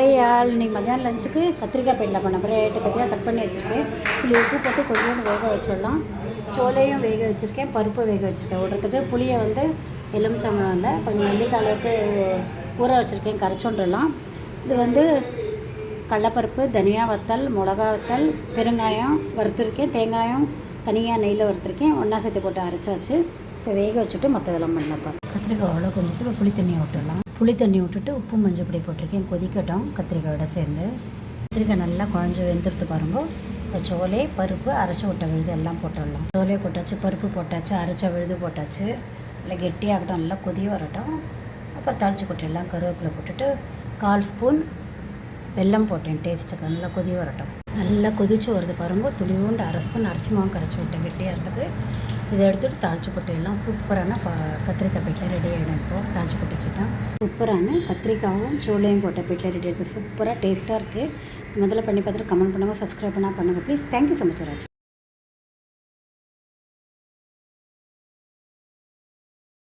Hi இன்றைக்கி இன்னைக்கு மத்தியானம் லஞ்சுக்கு கத்திரிக்காய் பயிரில் பண்ண அப்புறம் ரேட்டு கத்திரிக்காய் கட் பண்ணி வச்சுருக்கேன். புளி உப்பு போட்டு கொஞ்சோண்டு வேக வச்சிடலாம். சோலையும் வேக வச்சுருக்கேன். பருப்பு வேக வச்சுருக்கேன். விடுறதுக்கு புளியை வந்து எலுமிச்சம்பழம் இல்லை. கொஞ்சம் நெல்லிக்காய் அளவுக்கு ஊற வச்சுருக்கேன். கரைச்சோண்டுலாம் இது வந்து கடலப்பருப்பு தனியா வத்தல் மிளகா வத்தல் பெருங்காயம் வறுத்துருக்கேன். தேங்காயம் தனியாக நெய்யில் வறுத்துருக்கேன். ஒன்றா சேர்த்து போட்டு அரைச்சாச்சு. இப்போ வேக வச்சுட்டு மற்றதெல்லாம் பண்ணப்போ கத்திரிக்காய் அவ்வளோ கொஞ்சிட்டு புளி தண்ணியை விட்டுடலாம். புளி தண்ணி விட்டுட்டு உப்பு மஞ்சள் பொடி போட்டிருக்கேன். கொதிக்கட்டும். கத்திரிக்காயோட சேர்ந்து. கத்திரிக்காய் நல்லா குழஞ்சி வெந்துடுத்து பாருங்கள் இப்போ சோலே பருப்பு அரைச்சி விட்ட விழுது. எல்லாம் போட்டுடலாம். சோலே போட்டாச்சு பருப்பு போட்டாச்சு அரைச்ச விழுது போட்டாச்சு. இல்லை கெட்டியாகட்டும் நல்லா கொதி வரட்டும். அப்புறம் தாளிச்சு கொட்டிடலாம். கருவேப்பிலை போட்டுட்டு கால் ஸ்பூன் வெல்லம் போட்டேன். டேஸ்ட்டுக்கு நல்லா கொதி வரட்டும். நல்லா கொதிச்சு வருது பாருங்க. துளிவுண்டு அரை ஸ்பூன் அரிசி மாவு கரைச்சி விட்டேன். கெட்டியாகிறதுக்கு இதை எடுத்துகிட்டு தாளிச்சு கொட்டிடலாம். சூப்பரான ப கத்திரிக்காய் பீட்டில் ரெடி ஆகிடும் இப்போது தாளிச்சு சூப்பரான கத்திரிக்காயும் சோளையும் போட்ட வீட்டில் ரெடி ஆகிடுது சூப்பராக டேஸ்ட்டாக இருக்குது முதல்ல பண்ணி பார்த்துட்டு கமெண்ட் பண்ணுங்கள் சப்ஸ்கிரைப் பண்ணால் பண்ணுங்கள் please thank you so much Raj